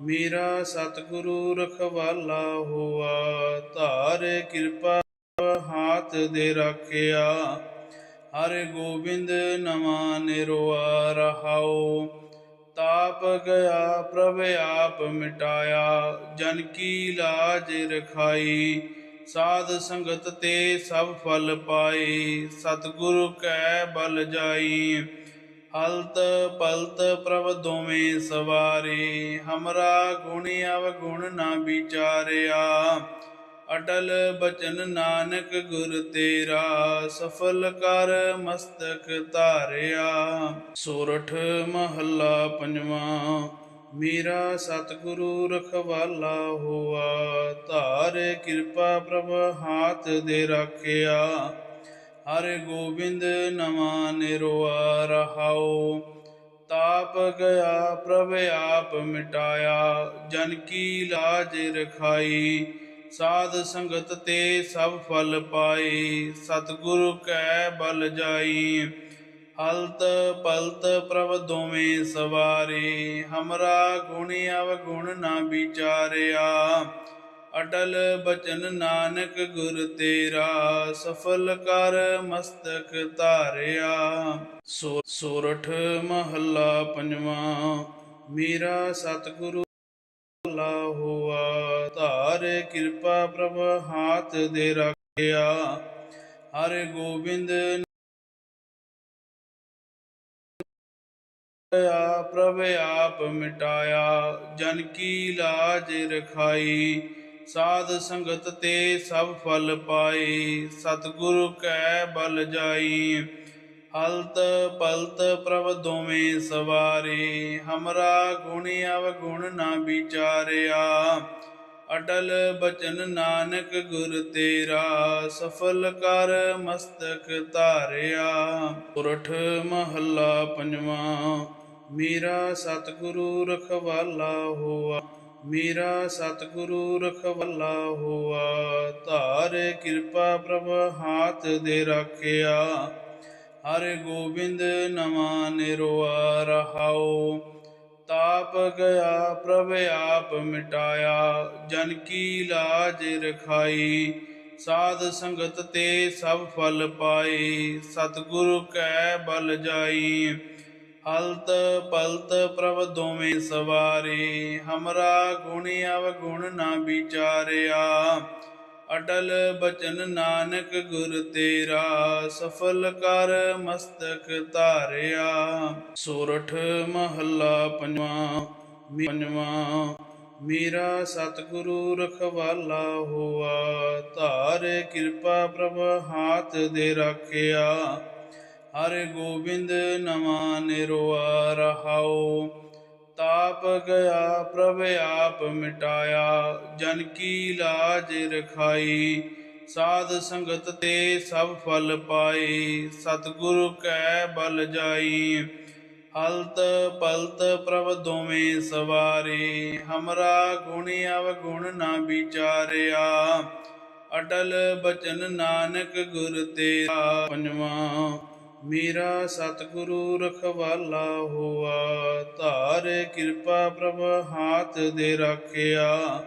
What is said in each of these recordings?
ਮੇਰਾ ਸਤਿਗੁਰੂ ਰਖਵਾਲਾ ਹੋਆ, ਧਾਰ ਕਿਰਪਾ ਹਾਥ ਦੇ ਰੱਖਿਆ। ਹਰਿ ਗੋਬਿੰਦ ਨਵਾਂ ਨਿਰਵਾ ਰਹਾਓ। ਤਾਪ ਗਿਆ, ਪ੍ਰਭ ਆਪ ਮਿਟਾਇਆ। ਜਨ ਕੀ ਲਾਜ ਰਖਾਈ, ਸਾਧ ਸੰਗਤ ਤੇ ਸਭ ਫਲ ਪਾਏ। ਸਤਿਗੁਰੂ ਕੈ ਬਲ ਜਾਈ। ਹਲਤ ਪਲਤ ਪ੍ਰਭ ਦੋਵੇਂ ਸਵਾਰੇ, ਹਮਰਾ ਗੁਣ ਅਵਗੁਣ ਨਾ ਵਿਚਾਰਿਆ। ਅਟਲ ਬਚਨ ਨਾਨਕ ਗੁਰ ਤੇਰਾ, ਸਫਲ ਕਰ ਮਸਤਕ ਧਾਰਿਆ। ਸੋਰਠ ਮਹੱਲਾ ਪੰਜਵਾਂ, ਮੇਰਾ ਸਤਿਗੁਰੂ ਰਖਵਾਲਾ ਹੋਆ। ਧਾਰ ਕਿਰਪਾ ਪ੍ਰਭ ਹਾਥ ਦੇ ਰੱਖਿਆ। ਹਰਿ ਗੋਬਿੰਦ ਨਵਾਂ ਨਿਰਵਾ ਰਹਾਉ। ਤਾਪ ਗਿਆ ਪ੍ਰਭ ਆਪ ਮਿਟਾਇਆ, ਜਨ ਕੀ ਲਾਜ ਰਖਾਈ। ਸਾਧ ਸੰਗਤ ਤੇ ਸਭ ਫਲ ਪਾਏ, ਸਤਿਗੁਰੂ ਕੈ ਬਲ ਜਾਈ। ਹਲਤ ਪਲਤ ਪ੍ਰਭ ਦੋਵੇਂ ਸਵਾਰੇ, ਹਮਰਾ ਗੁਣ ਅਵਗੁਣ ਨਾ ਵਿਚਾਰਿਆ। ਅਟਲ ਬਚਨ ਨਾਨਕ ਗੁਰ ਤੇਰਾ, ਸਫਲ ਕਰ ਮਸਤਕ ਧਾਰਿਆ। ਸੋਰਠ ਮਹੱਲਾ ਪੰਜਵਾਂ, ਮੇਰਾ ਸਤਿਗੁਰੂ ਲਾ ਹੋਆ। ਧਾਰੇ ਕਿਰਪਾ ਪ੍ਰਭ ਹਾਥ ਦੇ ਰੱਖਿਆ। ਹਰਿ ਗੋਬਿੰਦ ਪ੍ਰਭ ਆਪ ਮਿਟਾਇਆ। ਜਨ ਕੀ ਲਾਜ ਰਖਾਈ ਸਾਧ ਸੰਗਤ ਤੇ ਸਭ ਫਲ ਪਾਏ, ਸਤਿਗੁਰੂ ਕੈ ਬਲ ਜਾਈ ਹਲਤ ਪਲਤ ਪ੍ਰਭ ਦੋਵੇਂ ਸਵਾਰੇ, ਹਮਰਾ ਗੁਣ ਅਵਗੁਣ ਨਾ ਵਿਚਾਰਿਆ। ਅਟਲ ਬਚਨ ਨਾਨਕ ਗੁਰ ਤੇਰਾ, ਸਫਲ ਕਰ ਮਸਤਕ ਧਾਰਿਆ। ਉਰਠ ਮਹੱਲਾ ਪੰਜਵਾਂ, ਮੇਰਾ ਸਤਿਗੁਰੂ ਰਖਵਾਲਾ ਹੋਆ। ਮੇਰਾ ਸਤਿਗੁਰੂ ਰਖਵੱਲਾ ਹੋਆ, ਧਾਰ ਕਿਰਪਾ ਪ੍ਰਭ ਹਾਥ ਦੇ ਰੱਖਿਆ। ਹਰਿ ਗੋਬਿੰਦ ਨਵਾਂ ਨਿਰਵਾ ਰਹਾਓ। ਤਾਪ ਗਿਆ ਪ੍ਰਭ ਆਪ ਮਿਟਾਇਆ, ਜਨ ਕੀ ਲਾਜ ਰਖਾਈ। ਸਾਧ ਸੰਗਤ ਤੇ ਸਭ ਫਲ ਪਾਏ, ਸਤਿਗੁਰੂ ਕੈ ਬਲ ਜਾਈ। ਹਲਤ ਪਲਤ ਪ੍ਰਭ ਦੋਵੇਂ ਸਵਾਰੇ, ਹਮਰਾ ਗੁਣ ਅਵਗੁਣ ਨਾ ਵਿਚਾਰਿਆ। ਅਟਲ ਬਚਨ ਨਾਨਕ ਗੁਰ ਤੇਰਾ, ਸਫਲ ਕਰ ਮਸਤਕ ਧਾਰਿਆ। ਸੋਰਠ ਮਹੱਲਾ ਪੰਜਵਾਂ ਮੇ- ਪੰਜਵਾਂ, ਮੇਰਾ ਸਤਿਗੁਰੂ ਰਖਵਾਲਾ ਹੋਆ। ਧਾਰ ਕਿਰਪਾ ਪ੍ਰਭ ਹਾਥ ਦੇ ਰੱਖਿਆ। ਹਰਿ ਗੋਬਿੰਦ ਨਵਾਂ ਨਿਰਵਾ ਰਹਾਉ ਤਾਪ ਗਿਆ, ਪ੍ਰਭ ਆਪ ਮਿਟਾਇਆ, ਜਨ ਕੀ ਲਾਜ ਰਖਾਈ। ਸਾਧ ਸੰਗਤ ਤੇ ਸਭ ਫਲ ਪਾਏ, ਸਤਿਗੁਰ ਕੈ ਬਲ ਜਾਈ। ਹਲਤ ਪਲਤ ਪ੍ਰਭ ਦੋਵੇਂ ਸਵਾਰੇ, ਹਮਰਾ ਗੁਣ ਅਵਗੁਣ ਨਾ ਵਿਚਾਰਿਆ। ਅਟਲ ਬਚਨ ਨਾਨਕ ਗੁਰ ਤੇਰਾ, ਪੰਜਵਾਂ ਮੇਰਾ ਸਤਿਗੁਰੂ ਰਖਵਾਲਾ ਹੋਆ, ਧਾਰ ਕਿਰਪਾ ਪ੍ਰਭ ਹਾਥ ਦੇ ਰੱਖਿਆ।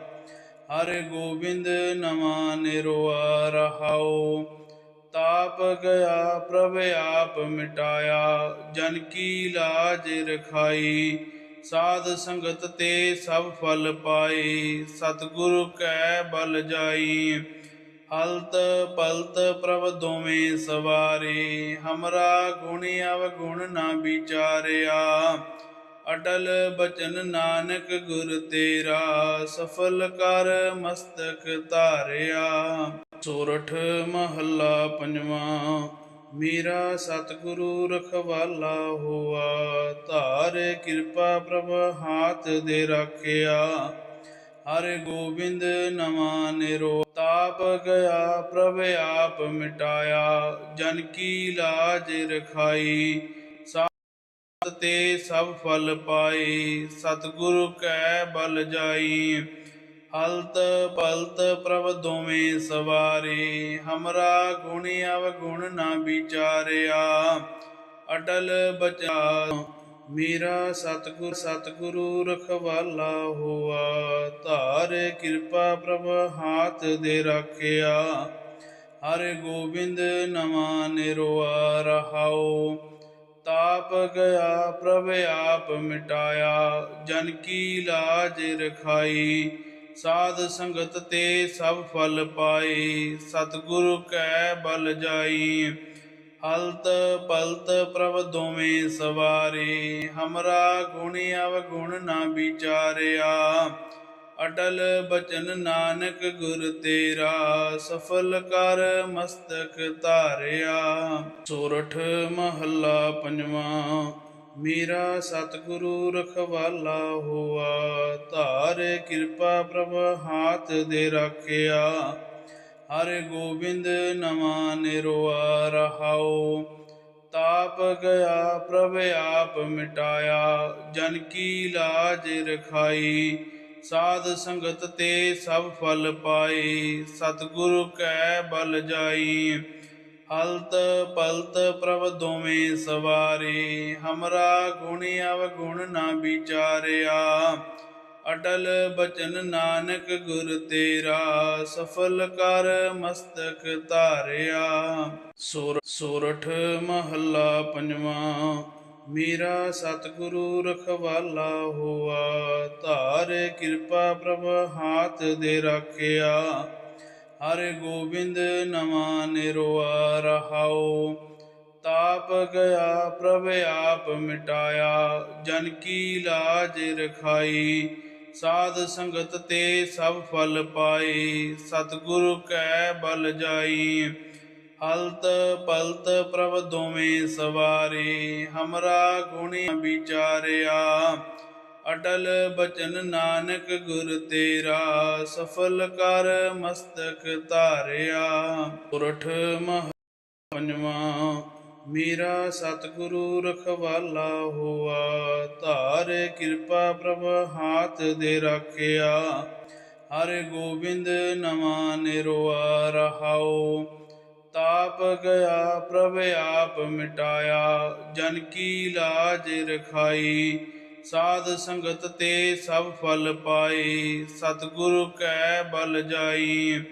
ਹਰਿ ਗੋਬਿੰਦ ਨਵਾਂ ਨਿਰਵਾ ਰਹਾਓ। ਤਾਪ ਗਿਆ ਪ੍ਰਭ ਆਪ ਮਿਟਾਇਆ, ਜਨ ਕੀ ਲਾਜ ਰਖਾਈ। ਸਾਧ ਸੰਗਤ ਤੇ ਸਭ ਫਲ ਪਾਏ, ਸਤਿਗੁਰੂ ਕੈ ਬਲ ਜਾਈ। ਹਲਤ ਪਲਤ ਪ੍ਰਭ ਦੋਵੇਂ ਸਵਾਰੇ, ਹਮਰਾ ਗੁਣ ਅਵਗੁਣ ਨਾ ਵਿਚਾਰਿਆ। ਅਟਲ ਬਚਨ ਨਾਨਕ ਗੁਰ ਤੇਰਾ, ਸਫਲ ਕਰ ਮਸਤਕ ਧਾਰਿਆ। ਸੋਰਠ ਮਹੱਲਾ ਪੰਜਵਾਂ, ਮੇਰਾ ਸਤਿਗੁਰੂ ਰਖਵਾਲਾ ਹੋਆ। ਧਾਰ ਕਿਰਪਾ ਪ੍ਰਭ ਹਾਥ ਦੇ ਰੱਖਿਆ। ਹਰਿ ਗੋਬਿੰਦ ਨਵਾਂ ਨਿਰੋ, ਤਾਪ ਗਿਆ ਪ੍ਰਭ ਆਪ ਮਿਟਾਇਆ, ਜਨ ਕੀ ਲਾਜ ਰਖਾਈ। ਸਾਧ ਤੇ ਸਭ ਫਲ ਪਾਏ, ਸਤਿਗੁਰੂ ਕੈ ਬਲ ਜਾਈ। ਹਲਤ ਪਲਤ ਪ੍ਰਭ ਦੋਵੇਂ ਸਵਾਰੇ, ਹਮਰਾ ਗੁਣ ਅਵਗੁਣ ਨਾ ਵਿਚਾਰਿਆ। ਅਟਲ ਬਚਾ ਮੇਰਾ ਸਤਿਗੁਰ, ਸਤਿਗੁਰੂ ਰਖਵਾਲਾ ਹੋਆ। ਧਾਰੇ ਕਿਰਪਾ ਪ੍ਰਭ, ਹਾਥ ਦੇ ਰੱਖਿਆ। ਹਰੇ ਗੋਬਿੰਦ ਨਵਾ ਨਿਰਵਾ ਰਹਾਉ ਤਾਪ ਗਿਆ ਪ੍ਰਭ, ਆਪ ਮਿਟਾਇਆ। ਜਨ ਕੀ ਲਾਜ ਰਖਾਈ। ਸਾਧ ਸੰਗਤ ਤੇ ਸਭ ਫਲ ਪਾਏ। ਸਤਿਗੁਰੂ ਕੈ ਬਲ ਜਾਈ। ਹਲਤ ਪਲਤ ਪ੍ਰਭ ਦੋਵੇਂ ਸਵਾਰੇ, ਹਮਰਾ ਗੁਣ ਅਵਗੁਣ ਨਾ ਵਿਚਾਰਿਆ। ਅਟਲ ਬਚਨ ਨਾਨਕ ਗੁਰ ਤੇਰਾ, ਸਫਲ ਕਰ ਮਸਤਕ ਧਾਰਿਆ। ਸੋਰਠ ਮਹੱਲਾ ਪੰਜਵਾਂ, ਮੇਰਾ ਸਤਿਗੁਰੂ ਰਖਵਾਲਾ ਹੋਆ। ਧਾਰ ਕਿਰਪਾ ਪ੍ਰਭ ਹਾਥ ਦੇ ਰੱਖਿਆ। ਹਰੇ ਗੋਬਿੰਦ ਨਵਾ ਨਿਰਵਾ ਰਹਾਉ। ਤਾਪ ਗਿਆ ਪ੍ਰਭ ਆਪ ਮਿਟਾਇਆ, ਜਨ ਕੀ ਲਾਜ ਰਖਾਈ। ਸਾਧ ਸੰਗਤ ਤੇ ਸਭ ਫਲ ਪਾਏ, ਸਤਿਗੁਰੂ ਕੈ ਬਲ ਜਾਈ। ਹਲਤ ਪਲਤ ਪ੍ਰਭ ਦੋਵੇਂ ਸਵਾਰੇ, ਹਮਰਾ ਗੁਣ ਅਵਗੁਣ ਨਾ ਵਿਚਾਰਿਆ। ਅਟਲ ਬਚਨ ਨਾਨਕ ਗੁਰ ਤੇਰਾ, ਸਫਲ ਕਰ ਮਸਤਕ ਧਾਰਿਆ। ਸੋਰ, ਸੋਰਠ ਮਹੱਲਾ ਪੰਜਵਾਂ, ਮੇਰਾ ਸਤਿਗੁਰੂ ਰਖਵਾਲਾ ਹੋਆ। ਧਾਰੇ ਕਿਰਪਾ ਪ੍ਰਭ ਹਾਥ ਦੇ ਰੱਖਿਆ। ਹਰੇ ਗੋਬਿੰਦ ਨਵਾ ਨਿਰਵਾ ਰਹਾਉ। ਤਾਪ ਗਿਆ ਪ੍ਰਭ ਆਪ ਮਿਟਾਇਆ। ਜਨ ਕੀ ਲਾਜ ਰਖਾਈ। ਸਾਧ ਸੰਗਤ ਤੇ ਸਭ ਫਲ ਪਾਏ। ਸਤਿਗੁਰ ਕੈ ਬਲ ਜਾਈ ਹਲਤ ਪਲਤ ਪ੍ਰਭ ਦੋਵੇਂ ਸਵਾਰੇ। ਹਮਰਾ ਗੁਣ ਵਿਚਾਰਿਆ। ਅਟਲ ਬਚਨ ਨਾਨਕ ਗੁਰ ਤੇਰਾ। ਸਫਲ ਕਰ ਮਸਤਕ ਧਾਰਿਆ। ਉਰਠ ਮਹ ਪੰਜਵਾਂ ਮੇਰਾ ਸਤਿਗੁਰੂ ਰਖਵਾਲਾ ਹੋਆ, ਧਾਰ ਕਿਰਪਾ ਪ੍ਰਭ ਹਾਥ ਦੇ ਰੱਖਿਆ। ਹਰੇ ਗੋਬਿੰਦ ਨਵਾ ਨਿਰਵਾ ਰਹਾਓ। ਤਾਪ ਗਿਆ ਪ੍ਰਭ ਆਪ ਮਿਟਾਇਆ, ਜਨ ਕੀ ਲਾਜ ਰਖਾਈ। ਸਾਧ ਸੰਗਤ ਤੇ ਸਭ ਫਲ ਪਾਏ, ਸਤਿਗੁਰੂ ਕੈ ਬਲ ਜਾਈ।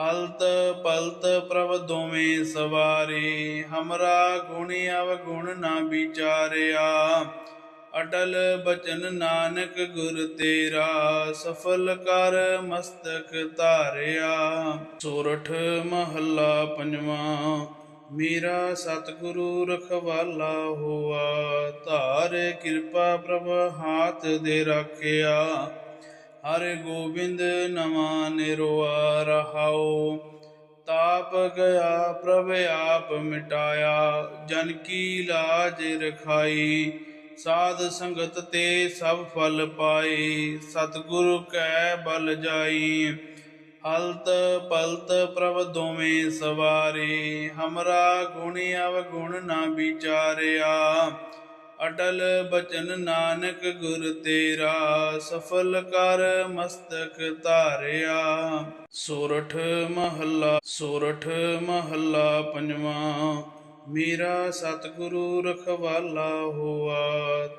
ਹਲਤ ਪਲਤ ਪ੍ਰਭ ਦੋਵੇਂ ਸਵਾਰੇ, ਹਮਰਾ ਗੁਣ ਅਵਗੁਣ ਨਾ ਵਿਚਾਰਿਆ। ਅਟਲ ਬਚਨ ਨਾਨਕ ਗੁਰ ਤੇਰਾ, ਸਫਲ ਕਰ ਮਸਤਕ ਧਾਰਿਆ। ਸੋਰਠ ਮਹੱਲਾ ਪੰਜਵਾਂ, ਮੇਰਾ ਸਤਿਗੁਰੂ ਰਖਵਾਲਾ ਹੋਆ। ਧਾਰ ਕਿਰਪਾ ਪ੍ਰਭ ਹਾਥ ਦੇ ਰੱਖਿਆ। ਹਰੇ ਗੋਬਿੰਦ ਨਵਾ ਨਿਰਵਾ ਰਹਾਉ। ਤਾਪ ਗਿਆ ਪ੍ਰਭ ਆਪ ਮਿਟਾਇਆ, ਜਨ ਕੀ ਲਾਜ ਰਖਾਈ। ਸਾਧ ਸੰਗਤ ਤੇ ਸਭ ਫਲ ਪਾਏ, ਸਤਿਗੁਰੂ ਕੈ ਬਲ ਜਾਈ। ਹਲਤ ਪਲਤ ਪ੍ਰਭ ਦੋਵੇਂ ਸਵਾਰੇ, ਹਮਰਾ ਗੁਣ ਅਵਗੁਣ ਨਾ ਵਿਚਾਰਿਆ। ਅਟਲ ਬਚਨ ਨਾਨਕ ਗੁਰ ਤੇਰਾ, ਸਫਲ ਕਰ ਮਸਤਕ ਧਾਰਿਆ। ਸੋਰਠ ਮਹੱਲਾ ਸੋਰਠ ਮਹੱਲਾ ਪੰਜਵਾਂ, ਮੇਰਾ ਸਤਿਗੁਰੂ ਰਖਵਾਲਾ ਹੋਆ।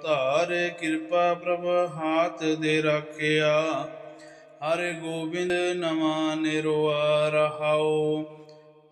ਧਾਰੇ ਕਿਰਪਾ ਪ੍ਰਭ ਹਾਥ ਦੇ ਰੱਖਿਆ। ਹਰੇ ਗੋਬਿੰਦ ਨਵਾ ਨਿਰਵਾ ਰਹਾਉ।